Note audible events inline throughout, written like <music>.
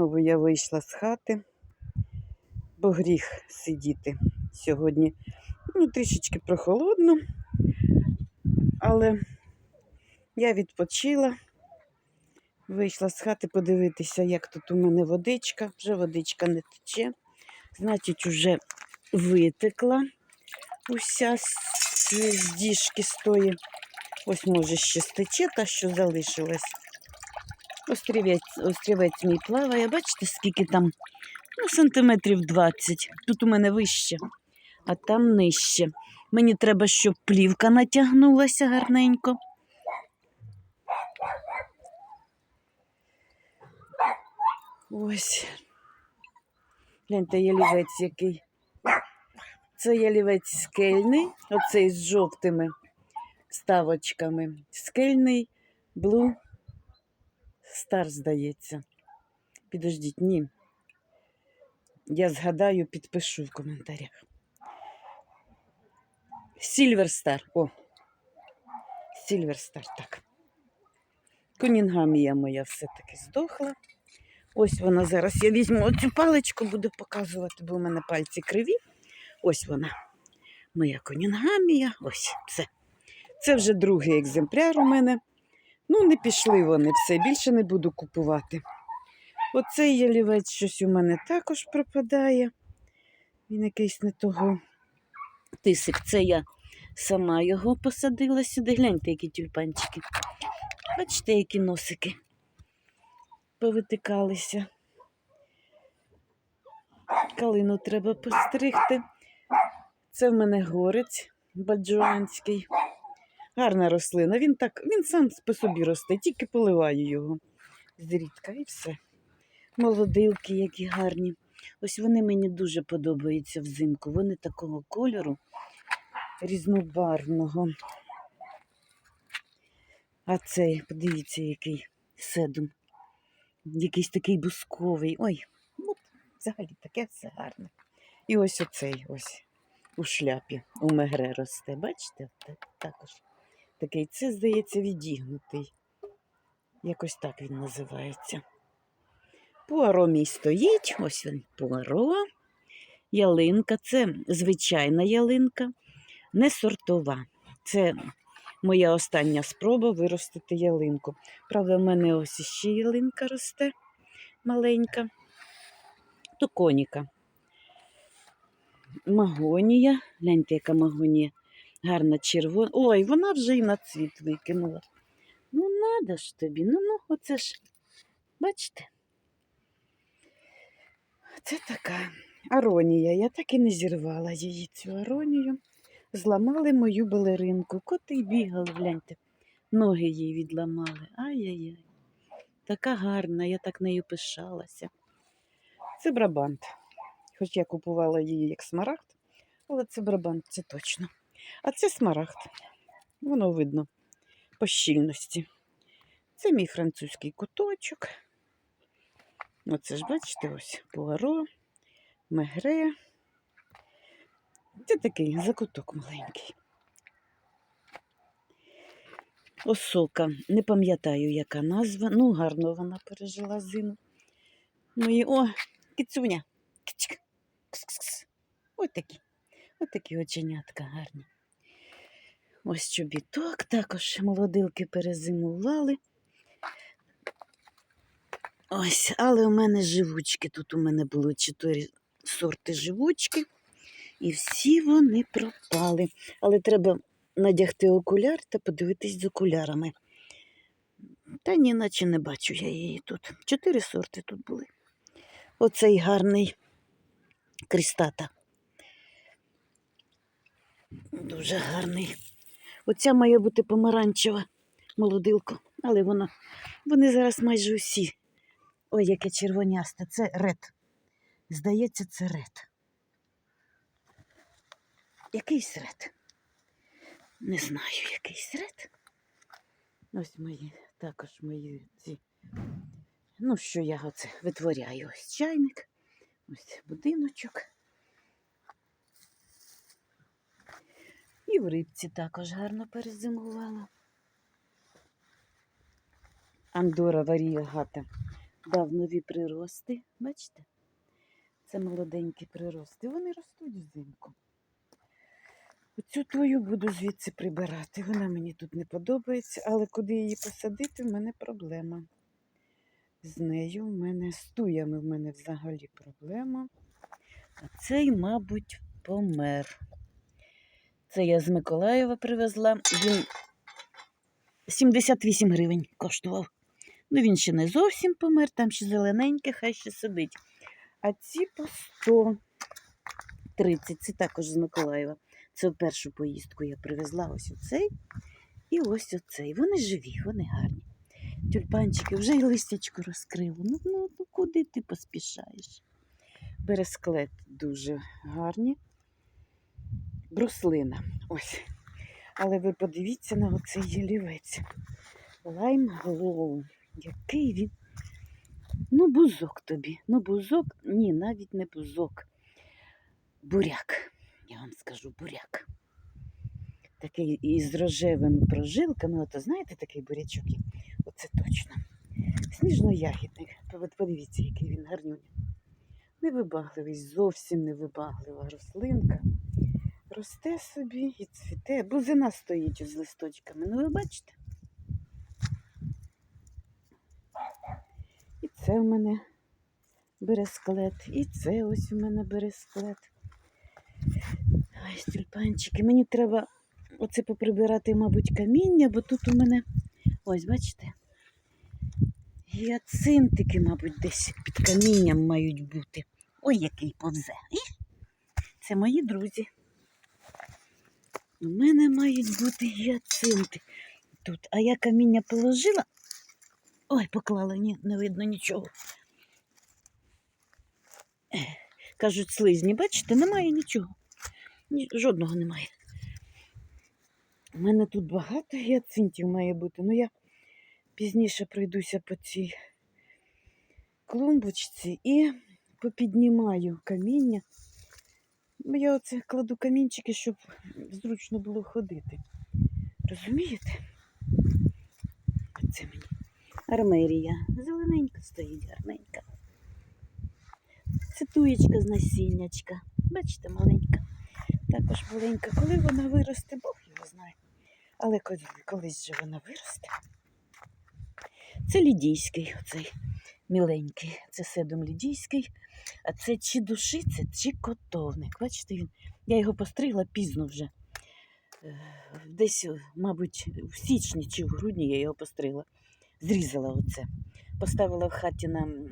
Знову я вийшла з хати, бо гріх сидіти сьогодні. Ну, трішечки прохолодно, але я відпочила. Вийшла з хати подивитися, як тут у мене водичка. Вже водичка не тече. Значить, уже витекла уся з діжки стої. Ось, може, ще стече та, що залишилась. Острівець, мій плаває. Бачите, скільки там? Ну, сантиметрів 20. Тут у мене вище, а там нижче. Мені треба, щоб плівка натягнулася гарненько. Ось. Гляньте, ялівець який. Це ялівець скельний, оцей з жовтими вставочками. Скельний Blue Star, здається. Підождіть, ні. Я згадаю, підпишу в коментарях. Silver Star. О. Silver Star, так. Конінгамія моя все-таки здохла. Ось вона зараз. Я візьму оцю паличку, буду показувати, бо у мене пальці криві. Ось вона. Моя конінгамія. Ось це. Це вже другий екземпляр у мене. Ну, не пішли вони все, більше не буду купувати. Оцей ялівець щось у мене також пропадає. Він якийсь не того. Тисик, це я сама його посадила сюди. Гляньте, які тюльпанчики. Бачите, які носики повитикалися. Калину треба постригти. Це в мене горець баджуанський. Гарна рослина. Він так, він сам по собі росте, тільки поливаю його зрідка і все. Молодилки, які гарні. Ось вони мені дуже подобаються взимку. Вони такого кольору різнобарвного. А цей, подивіться, який седум. Якийсь такий бусковий. Ой, от взагалі таке все гарне. І ось оцей ось у шляпі у мегре росте. Бачите? Так- Також такий. Це, здається, відігнутий. Якось так він називається. Пуаро мій стоїть, ось він пуаро. Ялинка, це звичайна ялинка, не сортова. Це моя остання спроба виростити ялинку. Правда, в мене ось іще ялинка росте маленька. То коніка. Магонія. Гляньте, яка магонія. Гарна червона. Ой, вона вже і на цвіт викинула. Ну, надо ж тобі. Ну, ну, оце ж. Бачите? Це така аронія. Я так і не зірвала її, цю аронію. Зламали мою балеринку. Коти бігали, гляньте. Ноги їй відламали. Ай-яй-яй. Така гарна, я так нею пишалася. Це брабант. Хоч я купувала її як смарагд, але це брабант, це точно. А це смарагд. Воно видно по щільності. Це мій французький куточок. Оце ж, бачите, ось пуаро, мегре. Це такий закуток маленький. Осока. Не пам'ятаю, яка назва. Ну, гарно вона пережила зиму. Мої... О, кицюня. Кичк. Кс-кс-кс. Ось такі. Ось такі оченятка гарні. Ось чобіток, також молодилки перезимували. Ось, але у мене живучки. Тут у мене було чотири сорти живучки, і всі вони пропали. Але треба надягти окуляр та подивитись з окулярами. Та ні, наче не бачу я її тут. Чотири сорти тут були. Оцей гарний крістата. Дуже гарний. Оця має бути помаранчева молодилка, але вона, вони зараз майже усі. Ой, яке червонясте, це ред. Здається, це ред. Якийсь ред. Не знаю, якийсь ред. Ось мої, також мої ці. Ну, що я оце витворяю. Ось чайник, ось будиночок. І в рибці також гарно перезимувала. Андора варіагата дав нові прирости. Бачите? Це молоденькі прирости. Вони ростуть взимку. Оцю твою буду звідси прибирати. Вона мені тут не подобається, але куди її посадити, в мене проблема. З нею в мене з туями в мене взагалі проблема. А цей, мабуть, помер. Це я з Миколаєва привезла. Він 78 гривень коштував. Ну, він ще не зовсім помер, там ще зелененьке, хай ще сидить. А ці по 130, це також з Миколаєва. Це першу поїздку я привезла ось оцей і ось оцей. Вони живі, вони гарні. Тюльпанчики вже й листячко розкрило. Ну, ну, ну куди ти поспішаєш? Бересклет дуже гарні. Бруслина. Ось. Але ви подивіться на оцей ялівець. Лайм Глоу. Який він. Ну, бузок тобі. Ну, бузок, ні, навіть не бузок. Буряк. Я вам скажу буряк. Такий із рожевими прожилками. Ото знаєте такий бурячок? Оце точно. Сніжно-ягідник. Подивіться, який він гарнюня. Невибагливий, зовсім невибаглива рослинка. Росте собі і цвіте. Бузина стоїть з листочками. Ну, ви бачите? І це в мене бересклет, і це ось у мене бересклет. Ой, тюльпанчики. Мені треба оце поприбирати, мабуть, каміння, бо тут у мене, ось, бачите, гіацинтики, мабуть, десь під камінням мають бути. Ой, який повзе. Це мої друзі. У мене мають бути гіацинти тут. А я каміння положила. Ой, поклала, ні, не видно нічого. Кажуть, слизні, бачите, немає нічого. Ні, жодного немає. У мене тут багато гіацинтів має бути. Ну я пізніше пройдуся по цій клумбочці і попіднімаю каміння. Ну, Я оце кладу камінчики, щоб зручно було ходити. Розумієте? Оце мені. Армерія. Зелененька стоїть, гарненька. Це туєчка з насіннячка. Бачите, маленька. Також маленька. Коли вона виросте, Бог його знає. Але коли, колись же вона виросте. Це лідійський, оцей міленький. Це седум лідійський. А це чи душиця, чи котовник. Бачите, він. Я його постригла пізно вже. Е, Десь, мабуть, в січні чи в грудні я його постригла. Зрізала оце. Поставила в хаті нам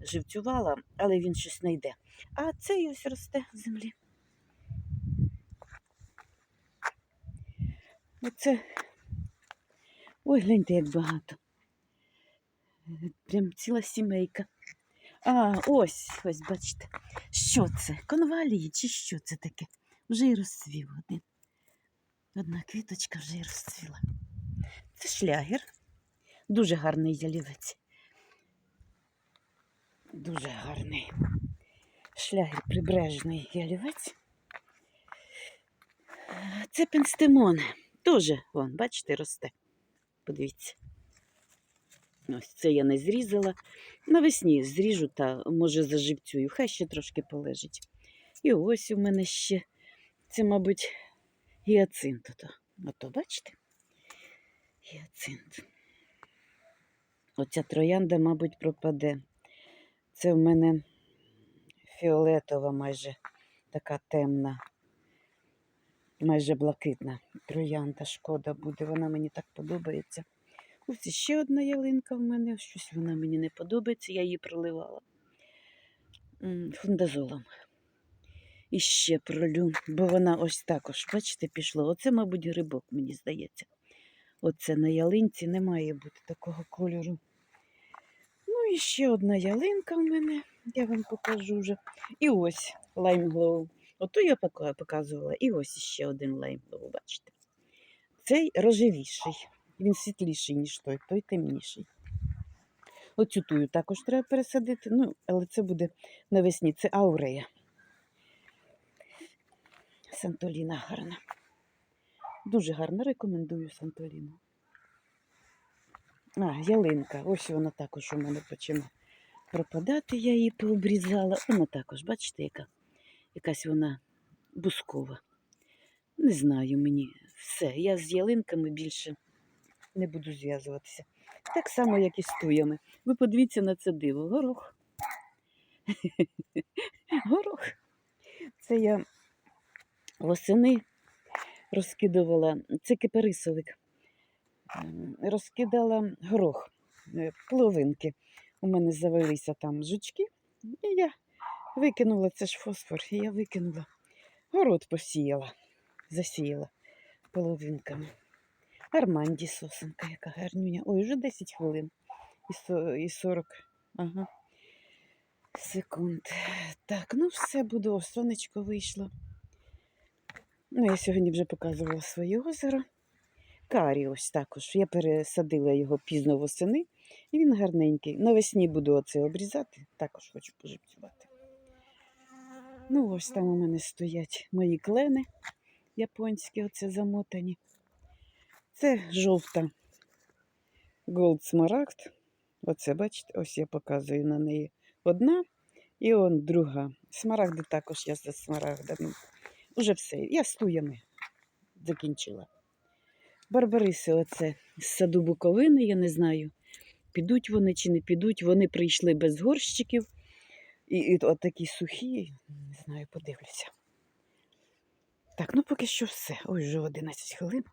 живцювала, але він щось не йде. А цей ось росте в землі. Оце. Ой, гляньте, як багато. Е, Прям ціла сімейка. А, ось, ось, бачите. Що це? Конвалії чи що це таке? Вже й розцвів один. Одна квіточка вже й розцвіла. Це шлягер. Дуже гарний ялівець. Дуже гарний. Шлягер прибережний ялівець. Це пенстемон. Теж, вон, бачите, росте. Подивіться. Ось це я не зрізала. Навесні зріжу та, може, заживцюю. Хай ще трошки полежить. І ось у мене ще. Це, мабуть, гіацинт. Ото, бачите? Гіацинт. Оця троянда, мабуть, пропаде. Це в мене фіолетова, майже така темна, майже блакитна троянда. Шкода буде, вона мені так подобається. Ось ще одна ялинка в мене, щось вона мені не подобається, я її проливала фундазолом. І ще пролю, бо вона ось також, бачите, пішло. Оце, мабуть, грибок, мені здається. Оце на ялинці не має бути такого кольору. Ну і ще одна ялинка в мене, я вам покажу вже. І ось лаймглоу. Ото я показувала. І ось ще один лаймглоу, бачите. Цей рожевіший. Він світліший, ніж той, той темніший. Оцю тую також треба пересадити, ну, але це буде навесні. Це аурея. Сантоліна гарна. Дуже гарно рекомендую Сантоліну. А, ялинка. Ось вона також у мене починає пропадати. Я її пообрізала. Вона також, бачите, яка? Якась вона бускова. Не знаю мені. Все. Я з ялинками більше не буду зв'язуватися. Так само, як і з туями. Ви подивіться на це диво. Горох. <laughs> Горох. Це я восени розкидувала. Це кипарисовик. Ем, Розкидала горох, е, половинки. У мене завелися там жучки, і я викинула це ж фосфор, і я викинула. Город посіяла, засіяла половинками. Арманді сосенка, яка гарнюня. Ой, вже 10 хвилин і 40. Ага. Секунд. Так, ну все буде, О, сонечко вийшло. Ну, я сьогодні вже показувала своє озеро. Карі ось також. Я пересадила його пізно восени, і він гарненький. Навесні буду оце обрізати, також хочу поживцювати. Ну, ось там у мене стоять мої клени японські, оце замотані. Це жовта Gold Smaragd. Оце, бачите, ось я показую на неї одна і он друга. Смарагди також я за смарагдами. Уже все. Я з туями закінчила. Барбариси, оце з саду Буковини, я не знаю, підуть вони чи не підуть. Вони прийшли без горщиків. І, і от такі сухі, не знаю, подивлюся. Так, ну поки що все. Ой, вже 11 хвилин.